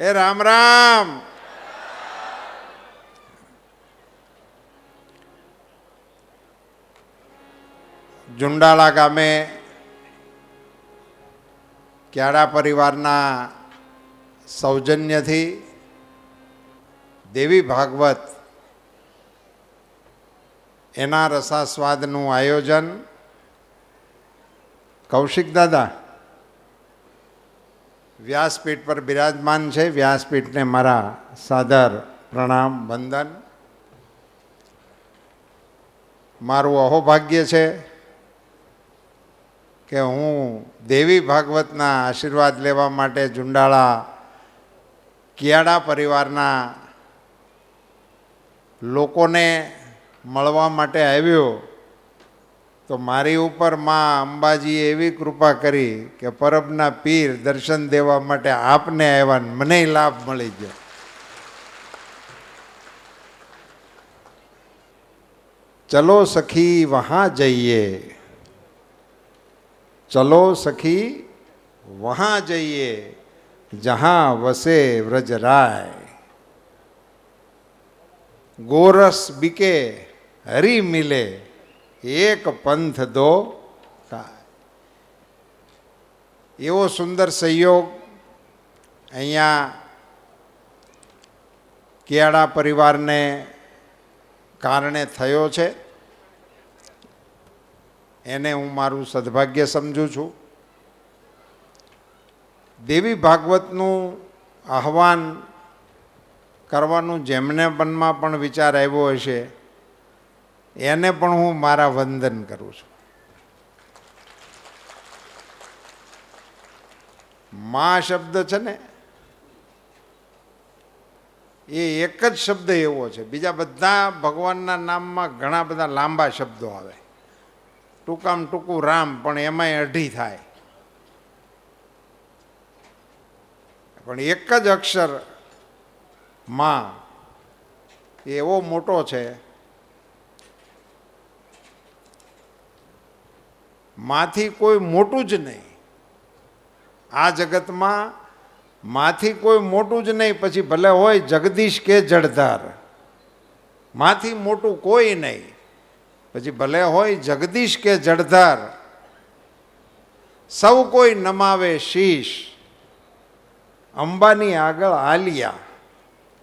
એ રામ રામ. જુંડાળા ગામે ક્યાડા પરિવારના સૌજન્યથી દેવી ભાગવત એના રસાસ્વાદનું આયોજન કૌશિક દાદા વ્યાસપીઠ પર બિરાજમાન છે. વ્યાસપીઠને મારા સાદર પ્રણામ, વંદન. મારું અહોભાગ્ય છે કે હું દેવી ભાગવતના આશીર્વાદ લેવા માટે જુંડાળા કિયાડા પરિવારના લોકોને મળવા માટે આવ્યો. તો મારી ઉપરમાં અંબાજીએ એવી કૃપા કરી કે પરબના પીર દર્શન દેવા માટે આપને આવ્યા મને લાભ મળી ગયો. ચલો સખી વહાં જઈએ. ચલો સખી વહાં જઈએ. જહાં વસે વ્રજરાય ગોરસ બીકે, હરી મિલે. એક પંથ દો એવો સુંદર સહયોગ અહીંયા કિયાડા પરિવારને કારણે થયો છે. એને હું મારું સદભાગ્ય સમજું છું. દેવી ભાગવતનું આહવાન કરવાનું જેમને મનમાં પણ વિચાર આવ્યો હશે એને પણ હું મારા વંદન કરું છું. મા શબ્દ છે ને, એ એક જ શબ્દ એવો છે. બીજા બધા ભગવાનના નામમાં ઘણા બધા લાંબા શબ્દો આવે. ટૂંકામાં ટૂંકું રામ, પણ એમાંય અઢી થાય. પણ એક જ અક્ષરમાં એવો મોટો છે. માંથી કોઈ મોટું જ નહીં. આ જગતમાં માથી કોઈ મોટું જ નહીં, પછી ભલે હોય જગદીશ કે જળધાર. માંથી મોટું કોઈ નહીં, પછી ભલે હોય જગદીશ કે જળધાર. સૌ કોઈ નમાવે શીશ, અંબાની આગળ આલિયા.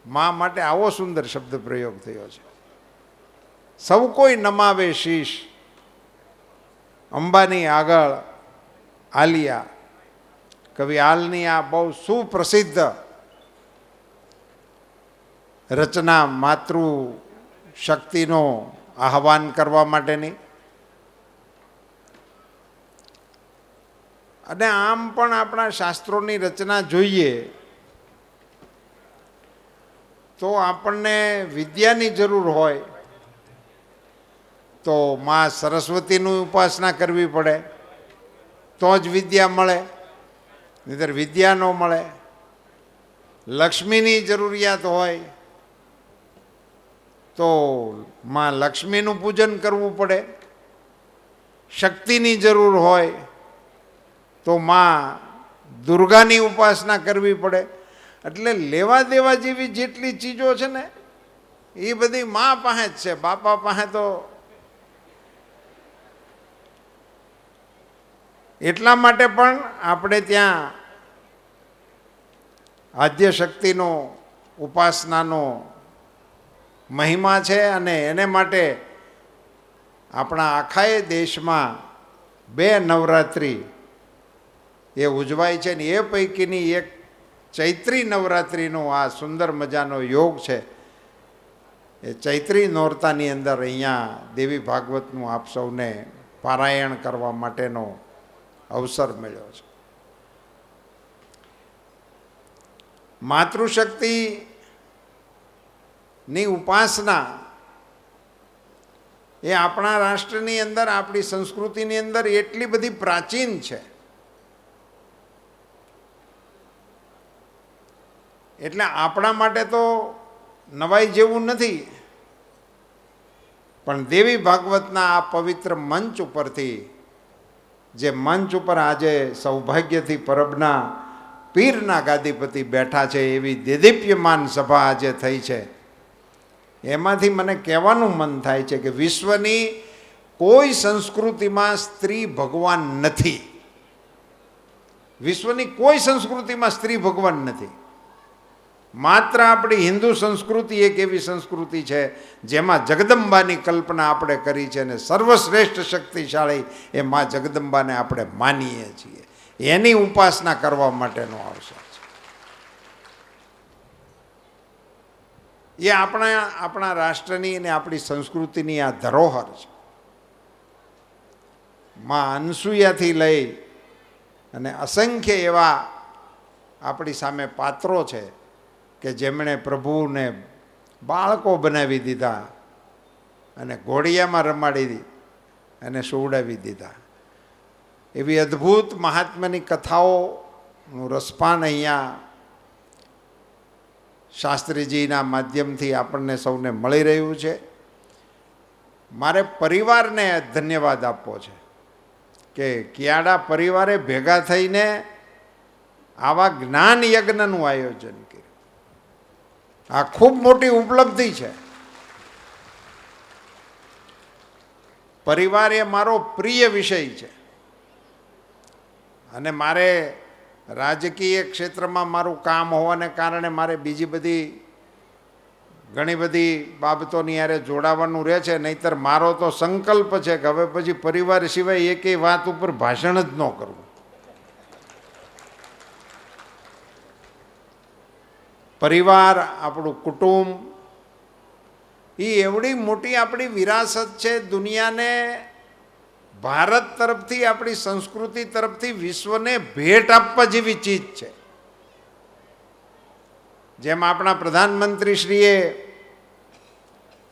મા માટે આવો સુંદર શબ્દ પ્રયોગ થયો છે. સૌ કોઈ નમાવે શીશ અંબાની આગળ આલિયા. કવિ આલની આ બહુ સુપ્રસિદ્ધ રચના માતૃ શક્તિનો આહવાન કરવા માટેની. અને આમ પણ આપણા શાસ્ત્રોની રચના જોઈએ તો આપણને વિદ્યાની જરૂર હોય તો મા સરસ્વતીની ઉપાસના કરવી પડે, તો જ વિદ્યા મળે, નહીતર વિદ્યા ન મળે. લક્ષ્મીની જરૂરિયાત હોય, તો માં લક્ષ્મીનું પૂજન કરવું પડે. શક્તિની જરૂર હોય, તો માં દુર્ગાની ઉપાસના કરવી પડે. એટલે લેવા દેવા જેવી જેટલી ચીજો છે ને, એ બધી મા પાસે જ છે. બાપા પાસે તો એટલા માટે પણ આપણે ત્યાં આદ્ય શક્તિનો ઉપાસનાનો મહિમા છે અને એને માટે આપણા આખાએ દેશમાં બે નવરાત્રિ એ ઉજવાય છે ને એ પૈકીની એક ચૈત્રી નવરાત્રિનો આ સુંદર મજાનો યોગ છે. એ ચૈત્રી નોરતાની અંદર અહીંયા દેવી ભાગવતનું આપ સૌને પારાયણ કરવા માટેનો અવસર મળ્યો છે. માતૃશક્તિ ની ઉપાસના એ આપણા રાષ્ટ્રની અંદર, આપણી સંસ્કૃતિની અંદર એટલી બધી પ્રાચીન છે. એટલે આપણા માટે તો નવાઈ જેવું નથી. પણ દેવી ભાગવતના આ પવિત્ર મંચ ઉપરથી જે મંચ ઉપર આજે સૌભાગ્યથી પરબના પીરના ગાદીપતિ બેઠા છે એવી દેદીપ્યમાન સભા આજે થઈ છે. એમાંથી મને કહેવાનું મન થાય છે કે વિશ્વની કોઈ સંસ્કૃતિમાં સ્ત્રી ભગવાન નથી. વિશ્વની કોઈ સંસ્કૃતિમાં સ્ત્રી ભગવાન નથી. માત્ર આપણી હિન્દુ સંસ્કૃતિ એક એવી સંસ્કૃતિ છે જેમાં જગદંબાની કલ્પના આપણે કરી છે અને સર્વશ્રેષ્ઠ શક્તિશાળી એ મા જગદંબાને આપણે માનીએ છીએ. એની ઉપાસના કરવા માટેનો અવસર છે. એ આપણા આપણા રાષ્ટ્રની અને આપણી સંસ્કૃતિની આ ધરોહર છે. માં અનસૂયાથી લઈ અને અસંખ્ય એવા આપણી સામે પાત્રો છે કે જેમણે પ્રભુને બાળકો બનાવી દીધા અને ઘોડિયામાં રમાડી અને સુવડાવી દીધા. એવી અદ્ભુત મહાત્માની કથાઓનું રસપાન અહીંયા શાસ્ત્રીજીના માધ્યમથી આપણને સૌને મળી રહ્યું છે. મારે પરિવારને ધન્યવાદ આપવો છે કે કિયાડા પરિવારે ભેગા થઈને આવા જ્ઞાન યજ્ઞનું આયોજન કર્યું. આ ખૂબ મોટી ઉપલબ્ધિ છે. પરિવાર એ મારો પ્રિય વિષય છે. અને મારે રાજકીય ક્ષેત્રમાં મારું કામ હોવાને કારણે મારે બીજી બધી ઘણી બધી બાબતોની યારે જોડાવાનું રહે છે, નહીતર મારો તો સંકલ્પ છે કે હવે પછી પરિવાર સિવાય એકેય વાત ઉપર ભાષણ જ ન કરવું પરિવાર, આપણું કુટુંબ. એ એવડી મોટી આપણી વિરાસત છે દુનિયાને. ભારત તરફથી, આપણી સંસ્કૃતિ તરફથી વિશ્વને ભેટ આપવા જેવી ચીજ છે. જેમ આપણા પ્રધાનમંત્રીશ્રીએ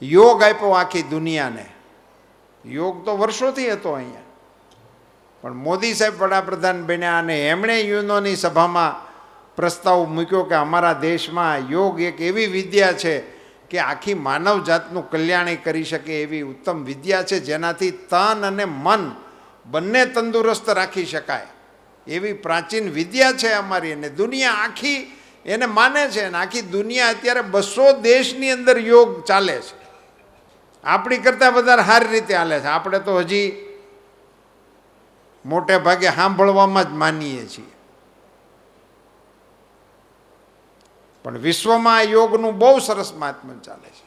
યોગ આપ્યો આખી દુનિયાને. યોગ તો વર્ષોથી હતો અહીંયા. પણ મોદી સાહેબ વડાપ્રધાન બન્યા અને એમણે યુનોની સભામાં પ્રસ્તાવ મૂક્યો કે અમારા દેશમાં યોગ એક એવી વિદ્યા છે કે આખી માનવ જાતનું કલ્યાણી કરી શકે એવી ઉત્તમ વિદ્યા છે, જેનાથી તન અને મન બંને તંદુરસ્ત રાખી શકાય. એવી પ્રાચીન વિદ્યા છે અમારી અને દુનિયા આખી એને માને છે અને આખી દુનિયા અત્યારે બસો દેશની અંદર યોગ ચાલે છે. આપણી કરતાં વધારે સારી રીતે હાલે છે. આપણે તો હજી મોટે ભાગે સાંભળવામાં જ માનીએ છીએ. પણ વિશ્વમાં યોગનું બહુ સરસ મહાત્મા ચાલે છે.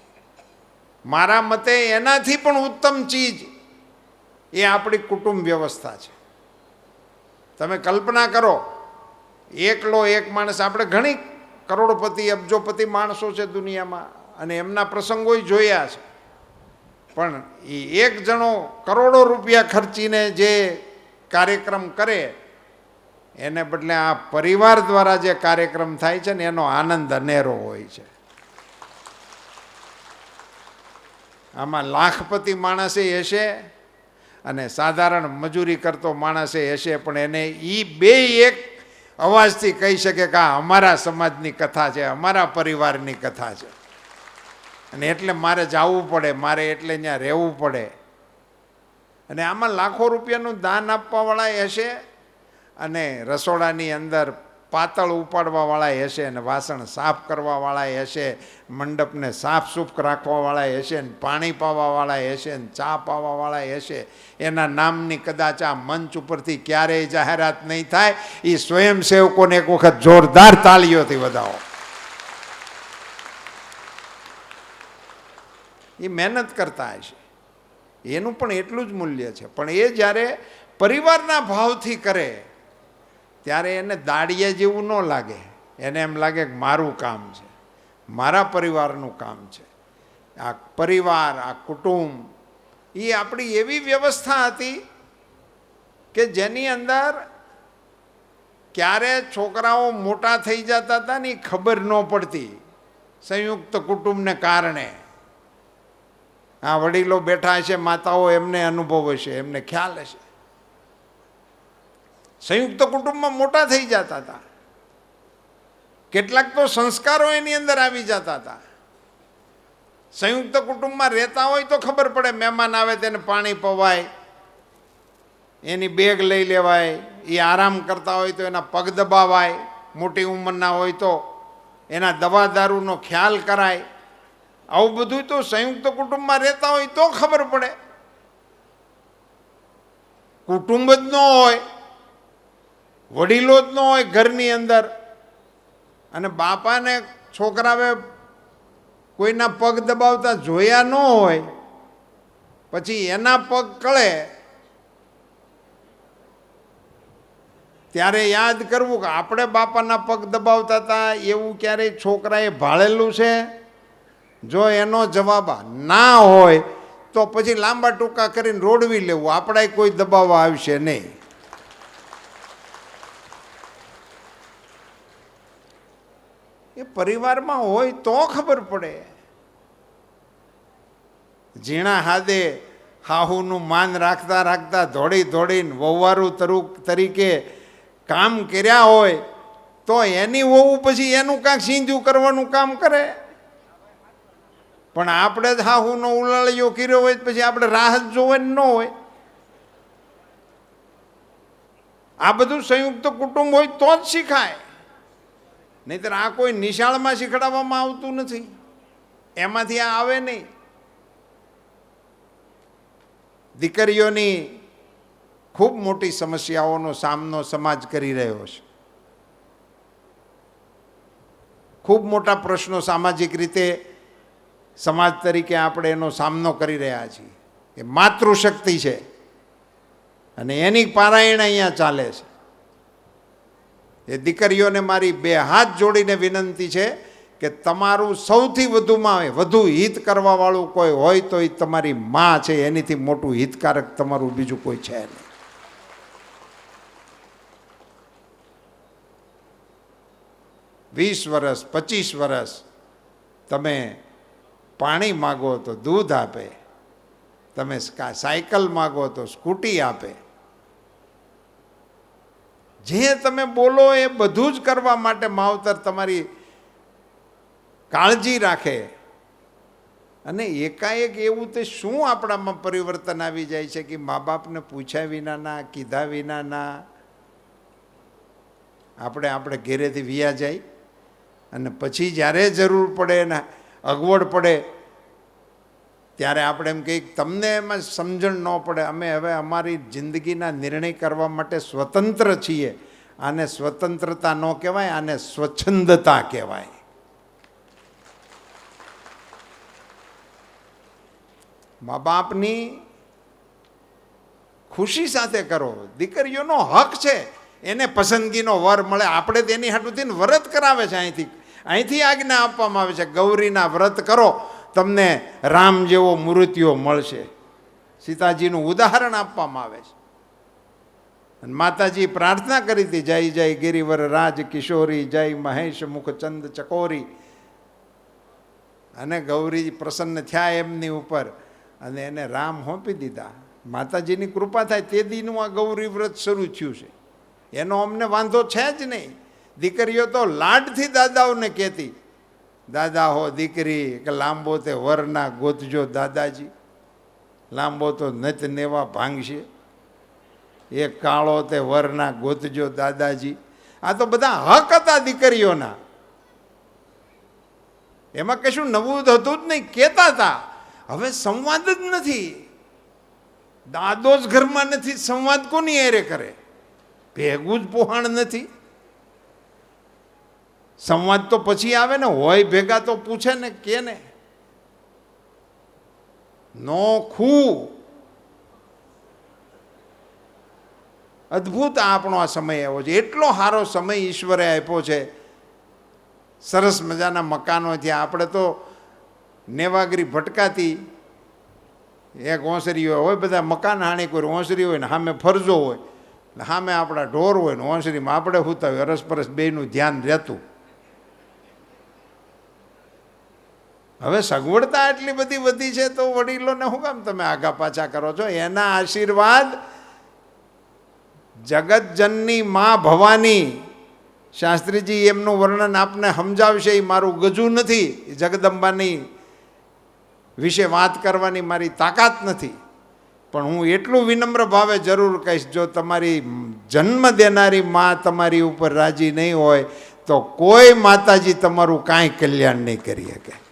મારા મતે એનાથી પણ ઉત્તમ ચીજ એ આપણી કુટુંબ વ્યવસ્થા છે. તમે કલ્પના કરો, એકલો એક માણસ, આપણે ઘણી કરોડપતિ, અબજોપતિ માણસો છે દુનિયામાં, અને એમના પ્રસંગોય જોયા છે. પણ એ એક જણો કરોડો રૂપિયા ખર્ચીને જે કાર્યક્રમ કરે એને બદલે આ પરિવાર દ્વારા જે કાર્યક્રમ થાય છે ને, એનો આનંદ અનેરો હોય છે. આમાં લાખપતિ માણસે હશે અને સાધારણ મજૂરી કરતો માણસે હશે, પણ એને એ બે એક અવાજથી કહી શકે કે આ અમારા સમાજની કથા છે, અમારા પરિવારની કથા છે. અને એટલે મારે જવું પડે, મારે એટલે ત્યાં રહેવું પડે. અને આમાં લાખો રૂપિયાનું દાન આપવાવાળા હશે અને રસોડાની અંદર પાતળ ઉપાડવાવાળા હશે અને વાસણ સાફ કરવાવાળા હશે, મંડપને સાફ સૂફ રાખવાવાળા હશે ને પાણી પાવાવાળા હશે ને ચા પાવાવાળા હશે. એના નામની કદાચ આ મંચ ઉપરથી ક્યારેય જાહેરાત નહીં થાય. એ સ્વયંસેવકોને એક વખત જોરદાર તાળીઓથી વધાવો. એ મહેનત કરતા હશે. એનું પણ એટલું જ મૂલ્ય છે. પણ એ જ્યારે પરિવારના ભાવથી કરે ત્યારે એને દાડિયા જેવું ન લાગે. એને એમ લાગે કે મારું કામ છે. મારા પરિવારનું કામ છે. આ પરિવાર, આ કુટુંબ, એ આપણી એવી વ્યવસ્થા હતી કે જેની અંદર ક્યારે છોકરાઓ મોટા થઈ જતા હતા ને એ ખબર ન પડતી સંયુક્ત કુટુંબને કારણે. આ વડીલો બેઠા હશે, માતાઓ એમને અનુભવ હશે, એમને ખ્યાલ હશે. સંયુક્ત કુટુંબમાં મોટા થઈ જતા હતા. કેટલાક તો સંસ્કારો એની અંદર આવી જતા હતા. સંયુક્ત કુટુંબમાં રહેતા હોય તો ખબર પડે મહેમાન આવે તેને પાણી પવાય, એની બેગ લઈ લેવાય, એ આરામ કરતા હોય તો એના પગ દબાવાય, મોટી ઉંમરના હોય તો એના દવા દારૂનો ખ્યાલ કરાય. આવું બધું તો સંયુક્ત કુટુંબમાં રહેતા હોય તો ખબર પડે. કુટુંબ જ ન હોય વડીલો જ ન હોય ઘરની અંદર. અને બાપાને છોકરાએ કોઈના પગ દબાવતા જોયા ન હોય, પછી એના પગ કળે ત્યારે યાદ કરવું કે આપણે બાપાના પગ દબાવતા હતા, એવું ક્યારેય છોકરાએ ભાળેલું છે? જો એનો જવાબ ના હોય, તો પછી લાંબા ટૂંકા કરીને રોડવી લેવું. આપણે કોઈ દબાવવા આવશે નહીં. એ પરિવારમાં હોય તો ખબર પડે. ઝીણા હાદે હાહુનું માન રાખતા રાખતા ધોડી ધોડીને વહુવારું તરુ તરીકે કામ કર્યા હોય, તો એની વહુ પછી એનું કાંઈક સીંધું કરવાનું કામ કરે. પણ આપણે જ હાહુનો ઉલાળિયો કર્યો હોય પછી આપણે રાહ જ જોવાની ન હોય. આ બધું સંયુક્ત કુટુંબ હોય તો જ શીખાય. નહીતર આ કોઈ નિશાળમાં શીખડાવવામાં આવતું નથી. એમાંથી આ આવે નહીં. દીકરીઓની ખૂબ મોટી સમસ્યાઓનો સામનો સમાજ કરી રહ્યો છે. ખૂબ મોટા પ્રશ્નો સામાજિક રીતે સમાજ તરીકે આપણે એનો સામનો કરી રહ્યા છીએ. એ માતૃશક્તિ છે. અને એની પારાયણ અહીંયા ચાલે છે. એ દીકરીઓને મારી બે હાથ જોડીને વિનંતી છે કે તમારું સૌથી વધુમાં વધુ હિત કરવાવાળું કોઈ હોય તો એ તમારી માં છે, એનીથી મોટું હિતકારક તમારું બીજું કોઈ છે નહીં. વીસ વર્ષ પચીસ વર્ષ તમે પાણી માગો તો દૂધ આપે, તમે સાયકલ માગો તો સ્કૂટી આપે જે તમે બોલો એ બધું જ કરવા માટે માવતર તમારી કાળજી રાખે. અને એકાએક એવું તે શું આપણામાં પરિવર્તન આવી જાય છે કે મા બાપને પૂછ્યા વિનાના કીધા વિનાના આપણે આપણે ઘેરેથી વિયા જાય. અને પછી જ્યારે જરૂર પડે ને અગવડ પડે ત્યારે આપણે એમ કહીએ તમને એમાં સમજણ ન પડે. અમે હવે અમારી જિંદગીના નિર્ણય કરવા માટે સ્વતંત્ર છીએ. આને સ્વતંત્રતા ન કહેવાય, આને સ્વચ્છંદતા કહેવાય. મા બાપની ખુશી સાથે કરો. દીકરીઓનો હક છે. એને પસંદગીનો વર મળે. આપણે તેની હાટુથી વ્રત કરાવે છે અહીંથી. અહીંથી આજ્ઞા આપવામાં આવે છે. ગૌરીના વ્રત કરો. તમને રામ જેવો મૂર્તિઓ મળશે. સીતાજીનું ઉદાહરણ આપવામાં આવે છે. અને માતાજી પ્રાર્થના કરી હતી, જય જય, ગિરિવર રાજ કિશોરી, જય, મહેશ મુખચંદ ચકોરી. અને ગૌરી પ્રસન્ન થયા એમની ઉપર અને એને રામ હોંપી દીધા. માતાજીની કૃપા થાય તે દીનું આ ગૌરી વ્રત શરૂ થયું છે. એનો અમને વાંધો છે જ નહીં. દીકરીઓ તો લાડથી દાદાઓને કહેતી દાદા હો દીકરી, કે લાંબો તે વરના ગોતજો દાદાજી. લાંબો તો નત નેવા ભાંગશે. એક કાળો તે વરના ગોતજો દાદાજી. આ તો બધા હક હતા દીકરીઓના. એમાં કશું નવું હતું જ નહીં, કહેતા હતા. હવે સંવાદ જ નથી. દાદો જ ઘરમાં નથી, સંવાદ કોની એરે કરે? ભેગું જ પોહાણ નથી. સંવાદ તો પછી આવે ને, હોય ભેગા તો પૂછે ને, કે ને. નોખું અદ્ભુત આપણો આ સમય આવ્યો છે. એટલો સારો સમય ઈશ્વરે આપ્યો છે. સરસ મજાના મકાનો ત્યાં આપણે તો નેવાગરી ભટકાતી એક ઓસરી હોય બધા મકાન હાણી કોઈ ઓસરી હોય ને, સામે ફરજો હોય. સામે આપણા ઢોર હોય ને, ઓસરીમાં આપણે હોતા હોય અરસપરસ બેયનું ધ્યાન રહેતું. હવે સગવડતા એટલી બધી વધી છે તો વડીલોને શું કામ તમે આગા પાછા કરો છો? એના આશીર્વાદ જગતજનની મા ભવાની. શાસ્ત્રીજી એમનું વર્ણન આપને સમજાવશે, એ મારું ગજુ નથી. જગદંબાની વિશે વાત કરવાની મારી તાકાત નથી. પણ હું એટલું વિનમ્ર ભાવે જરૂર કહીશ, જો તમારી જન્મ દેનારી મા તમારી ઉપર રાજી નહીં હોય, તો કોઈ માતાજી તમારું કાંઈ કલ્યાણ નહીં કરી શકે.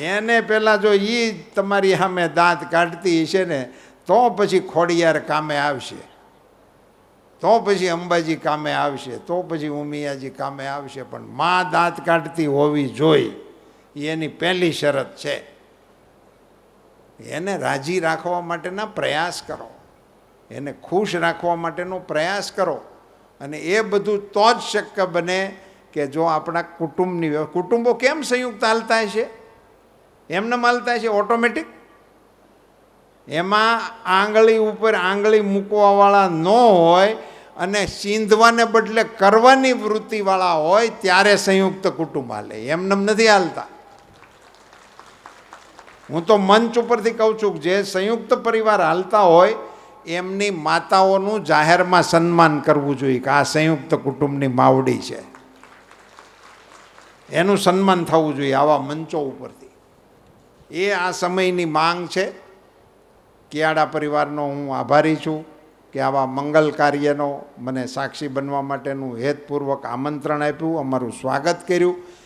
એને પહેલાં જો એ તમારી સામે દાંત કાઢતી હશે ને, તો પછી ખોડિયાર કામે આવશે. તો પછી અંબાજી કામે આવશે, તો પછી ઉમિયાજી કામે આવશે, પણ માં દાંત કાઢતી હોવી જોઈ એની પહેલી શરત છે. એને રાજી રાખવા માટેના પ્રયાસ કરો. એને ખુશ રાખવા માટેનો પ્રયાસ કરો. અને એ બધું તો જ શક્ય બને કે જો આપણા કુટુંબની કુટુંબો કેમ સંયુક્ત હાલતા છે એમને માલતા છે ઓટોમેટિક એમાં આંગળી ઉપર આંગળી મૂકવાવાળા ન હોય અને સીંધવાને બદલે કરવાની વૃત્તિવાળા હોય ત્યારે સંયુક્ત કુટુંબ હાલે. એમને નથી હાલતા. હું તો મંચ ઉપરથી કહું છું જે સંયુક્ત પરિવાર હાલતા હોય, એમની માતાઓનું જાહેરમાં સન્માન કરવું જોઈએ કે આ સંયુક્ત કુટુંબની માવડી છે. એનું સન્માન થવું જોઈએ આવા મંચો ઉપરથી. એ આ સમયની માંગ છે. કિયાડા પરિવારનો હું આભારી છું કે આવા મંગલ કાર્યનો મને સાક્ષી બનવા માટેનું હેતપૂર્વક આમંત્રણ આપ્યું, અમારું સ્વાગત કર્યું.